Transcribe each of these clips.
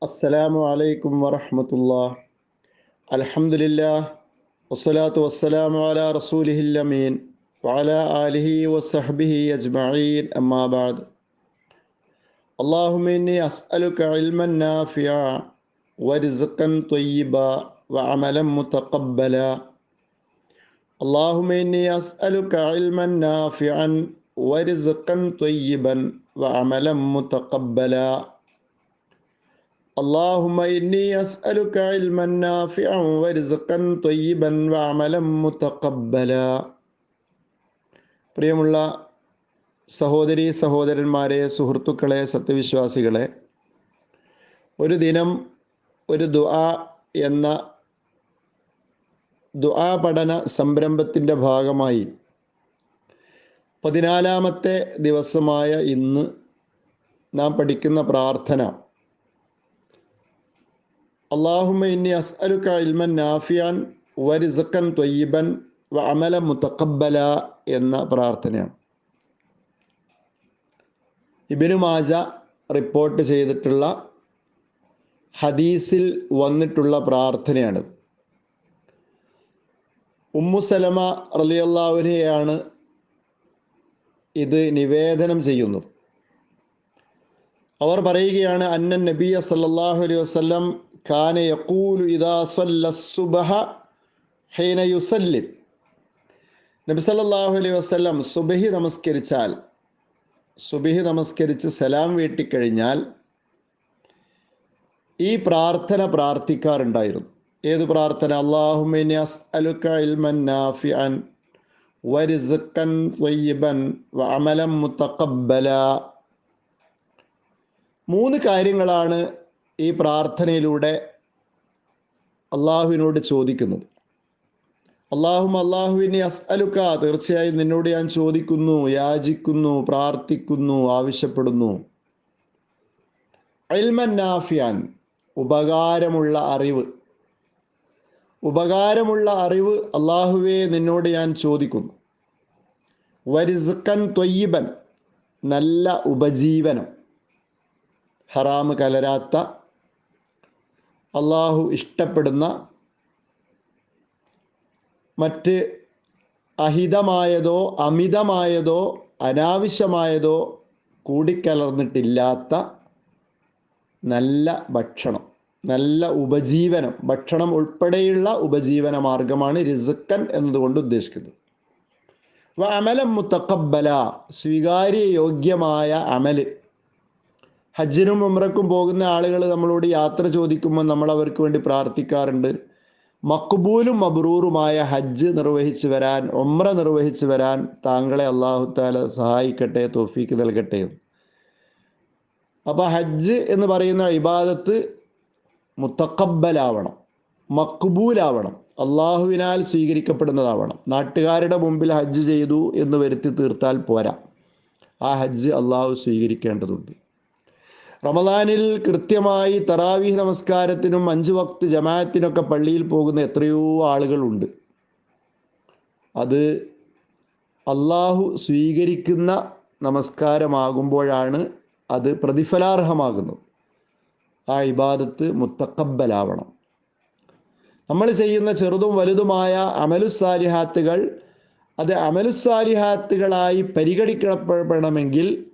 السلام عليكم ورحمة الله. الحمد لله والصلاة والسلام على رسوله الأمين وعلى آله وصحبه أجمعين. أما بعد اللهم إني أسألك علما نافعا ورزقا طيبا وعملا متقبلا. اللهم إني أسألك علما نافعا ورزقا طيبا وعملا متقبلا. اللهم إني أسألك علما نافعا ورزقا طيبا وعملا متقبلا പ്രിയമുള്ള സഹോദരി സഹോദരന്മാരെ സുഹൃത്തുക്കളെ സത്യവിശ്വാസികളെ ഒരു ദിനം ഒരു ദുആ എന്ന ദുആ പഠന സംരംഭത്തിൻ്റെ ഭാഗമായി പതിനാലാമത്തെ ദിവസമായ ഇന്ന് നാം പഠിക്കുന്ന പ്രാർത്ഥന അള്ളാഹുമ ഇന്നി അസ്അലുക ഇൽമൻ നാഫിയാൻ വരിസക്കൻ ത്വയ്യിബൻ വ അമല മുത്തക്കബല എന്ന പ്രാർത്ഥനയാണ്. ഇബിനു മാജ റിപ്പോർട്ട് ചെയ്തിട്ടുള്ള ഹദീസിൽ വന്നിട്ടുള്ള പ്രാർത്ഥനയാണ്. ഉമ്മുസലമ റലിയല്ലാവിനെയാണ് ഇത് നിവേദനം ചെയ്യുന്നത്. അവർ പറയുകയാണ് അന്നൻ നബിയ സല്ലാഹു അലൈഹി വസല്ലം കാന യഖൂലു ഇദാ സുബ്ഹ ഹീന യുസല്ലിം നബി സല്ലല്ലാഹു അലൈഹി വസല്ലം സുബഹി നമസ്കരിച്ചാൽ സുബഹി നമസ്കരിച്ച് സലാം വീട്ടിക്കഴിഞ്ഞാൽ ഈ പ്രാർത്ഥന പ്രാർത്ഥിക്കാറുണ്ടായിരുന്നു. ഏത് പ്രാർത്ഥന? അസ്അലുക ഇൽമൻ നാഫിഅൻ വരിസ്ഖൻ ത്വയ്യിബൻ വഅമലൻ മൂന്ന് കാര്യങ്ങളാണ് ഈ പ്രാർത്ഥനയിലൂടെ അള്ളാഹുവിനോട് ചോദിക്കുന്നത് അള്ളാഹും അള്ളാഹുവിനെ അസ്അലുക്ക തീർച്ചയായും നിന്നോട് ഞാൻ ചോദിക്കുന്നു യാചിക്കുന്നു പ്രാർത്ഥിക്കുന്നു ആവശ്യപ്പെടുന്നു. അൽമൻ നാഫിയാൻ ഉപകാരമുള്ള അറിവ്. ഉപകാരമുള്ള അറിവ് അള്ളാഹുവെ നിന്നോട് ഞാൻ ചോദിക്കുന്നു. വരിസ്ഖൻ ത്വയ്യിബൻ നല്ല ഉപജീവനം. ഹറാമ് കലരാത്ത അള്ളാഹു ഇഷ്ടപ്പെടുന്ന മറ്റ് അഹിതമായതോ അമിതമായതോ അനാവശ്യമായതോ കൂടിക്കലർന്നിട്ടില്ലാത്ത നല്ല ഭക്ഷണം നല്ല ഉപജീവനം ഭക്ഷണം ഉൾപ്പെടെയുള്ള ഉപജീവന മാർഗമാണ് റിസുക്കൻ എന്നതുകൊണ്ട് ഉദ്ദേശിക്കുന്നത്. അമലം മുത്തക്കബല സ്വീകാര്യ യോഗ്യമായ അമൽ. ഹജ്ജിനും ഉമ്രക്കും പോകുന്ന ആളുകൾ നമ്മളോട് യാത്ര ചോദിക്കുമ്പോൾ നമ്മൾ അവർക്ക് വേണ്ടി പ്രാർത്ഥിക്കാറുണ്ട്. മക്ബൂലും മബ്രൂറുമായ ഹജ്ജ് നിർവഹിച്ചു വരാൻ ഒമ്ര നിർവഹിച്ചു വരാൻ താങ്കളെ അള്ളാഹു താല സഹായിക്കട്ടെ തോഫീക്ക് നൽകട്ടെ. അപ്പൊ ഹജ്ജ് എന്ന് പറയുന്ന ഇബാദത്ത് മുത്തക്കബലാവണം മക്ബൂലാവണം അള്ളാഹുവിനാൽ സ്വീകരിക്കപ്പെടുന്നതാവണം. നാട്ടുകാരുടെ മുമ്പിൽ ഹജ്ജ് ചെയ്തു എന്ന് വരുത്തി തീർത്താൽ പോരാ. ആ ഹജ്ജ് അള്ളാഹു സ്വീകരിക്കേണ്ടതുണ്ട്. റമദാനിൽ കൃത്യമായി തറാവീഹ് നമസ്കാരത്തിനും അഞ്ചു വക്ത് ജമാഅത്തിനൊക്കെ പള്ളിയിൽ പോകുന്ന എത്രയോ ആളുകളുണ്ട്. അത് അള്ളാഹു സ്വീകരിക്കുന്ന നമസ്കാരമാകുമ്പോഴാണ് അത് പ്രതിഫലാർഹമാകുന്നത്. ആ ഇബാദത്ത് മുത്തക്കബലാവണം. നമ്മൾ ചെയ്യുന്ന ചെറുതും വലുതുമായ അമലുസാലിഹാത്തുകൾ അത് അമലുസാലിഹാത്തുകളായി പരിഗണിക്കപ്പെടണമെങ്കിൽ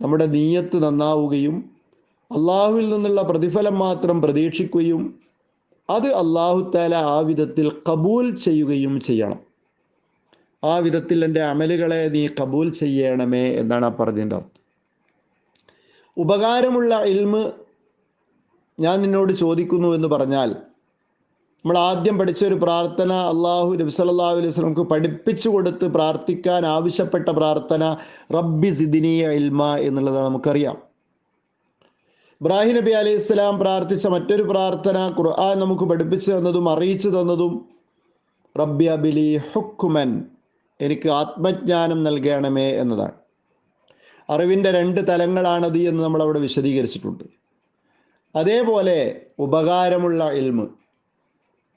നമ്മുടെ നീയത്ത് നന്നാവുകയും അള്ളാഹുവിൽ നിന്നുള്ള പ്രതിഫലം മാത്രം പ്രതീക്ഷിക്കുകയും അത് അള്ളാഹു താല ആ വിധത്തിൽ കബൂൽ ചെയ്യുകയും ചെയ്യണം. ആ വിധത്തിൽ എന്റെ അമലുകളെ നീ കബൂൽ ചെയ്യണമേ എന്നാണ് ആ പറഞ്ഞതിന്റെ അർത്ഥം. ഉപകാരമുള്ള ഇൽമ് ഞാൻ നിന്നോട് ചോദിക്കുന്നു എന്ന് പറഞ്ഞാൽ നമ്മൾ ആദ്യം പഠിച്ച ഒരു പ്രാർത്ഥന അള്ളാഹു നബി സല്ലല്ലാഹു അലൈഹി വസല്ലമക്ക് പഠിപ്പിച്ചു കൊടുത്ത് പ്രാർത്ഥിക്കാൻ ആവശ്യപ്പെട്ട പ്രാർത്ഥന റബ്ബി സിദിനിയ ഇൽമ എന്നുള്ളതാണ് നമുക്കറിയാം. ഇബ്രാഹിം നബി അലൈഹി ഇസ്ലാം പ്രാർത്ഥിച്ച മറ്റൊരു പ്രാർത്ഥന ഖുർആൻ നമുക്ക് പഠിപ്പിച്ചു തന്നതും അറിയിച്ചു തന്നതും റബ്ബി അബിലി ഹുക്കുമൻ എനിക്ക് ആത്മജ്ഞാനം നൽകണമേ എന്നതാണ്. അറിവിന്റെ രണ്ട് തലങ്ങളാണത് എന്ന് നമ്മൾ അവിടെ വിശദീകരിച്ചിട്ടുണ്ട്. അതേപോലെ ഉപകാരമുള്ള ഇൽമ്.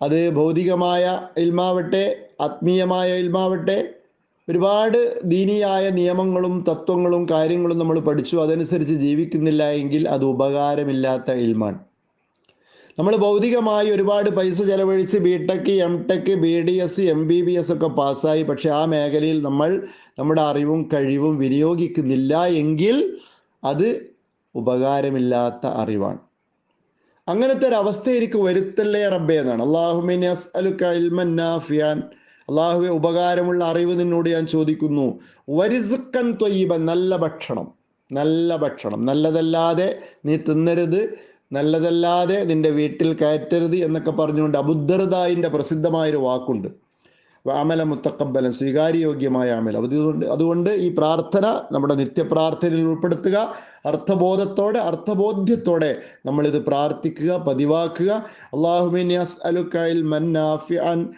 അത് ഭൗതികമായ ഇൽമാവട്ടെ ആത്മീയമായ ഇൽമാവട്ടെ ഒരുപാട് ദീനിയായ നിയമങ്ങളും തത്വങ്ങളും കാര്യങ്ങളും നമ്മൾ പഠിച്ചു. അതനുസരിച്ച് ജീവിക്കുന്നില്ല എങ്കിൽ അത് ഉപകാരമില്ലാത്ത ഇൽമാണ്. നമ്മൾ ഭൗതികമായി ഒരുപാട് പൈസ ചെലവഴിച്ച് B tech M tech B D S M B B S ഒക്കെ പാസ്സായി. പക്ഷെ ആ മേഖലയിൽ നമ്മൾ നമ്മുടെ അറിവും കഴിവും വിനിയോഗിക്കുന്നില്ല എങ്കിൽ അത് ഉപകാരമില്ലാത്ത അറിവാണ്. അങ്ങനത്തെ ഒരു അവസ്ഥ എനിക്ക് വരുത്തല്ലേ റബ്ബേ എന്നാണ് അള്ളാഹുമിൻ അള്ളാഹുവെ ഉപകാരമുള്ള അറിവ് നിന്നോട് ഞാൻ ചോദിക്കുന്നു. വരിസുക്കൻ തൊയ്യബൻ നല്ല ഭക്ഷണം. നല്ല ഭക്ഷണം. നല്ലതല്ലാതെ നീ തിന്നരുത്. നല്ലതല്ലാതെ നിന്റെ വീട്ടിൽ കയറ്റരുത് എന്നൊക്കെ പറഞ്ഞുകൊണ്ട് അബുദ്ധർദായിന്റെ പ്രസിദ്ധമായൊരു വാക്കുണ്ട്. അമല മുത്തക്കബലം സ്വീകാര്യയോഗ്യമായ അമല അതുകൊണ്ട് അതുകൊണ്ട് ഈ പ്രാർത്ഥന നമ്മുടെ നിത്യപ്രാർത്ഥനയിൽ ഉൾപ്പെടുത്തുക അർത്ഥബോധത്തോടെ അർത്ഥബോധ്യത്തോടെ നമ്മളിത് പ്രാർത്ഥിക്കുക പതിവാക്കുക. അലുക്കൈൽ മന്നാഫിഅൻ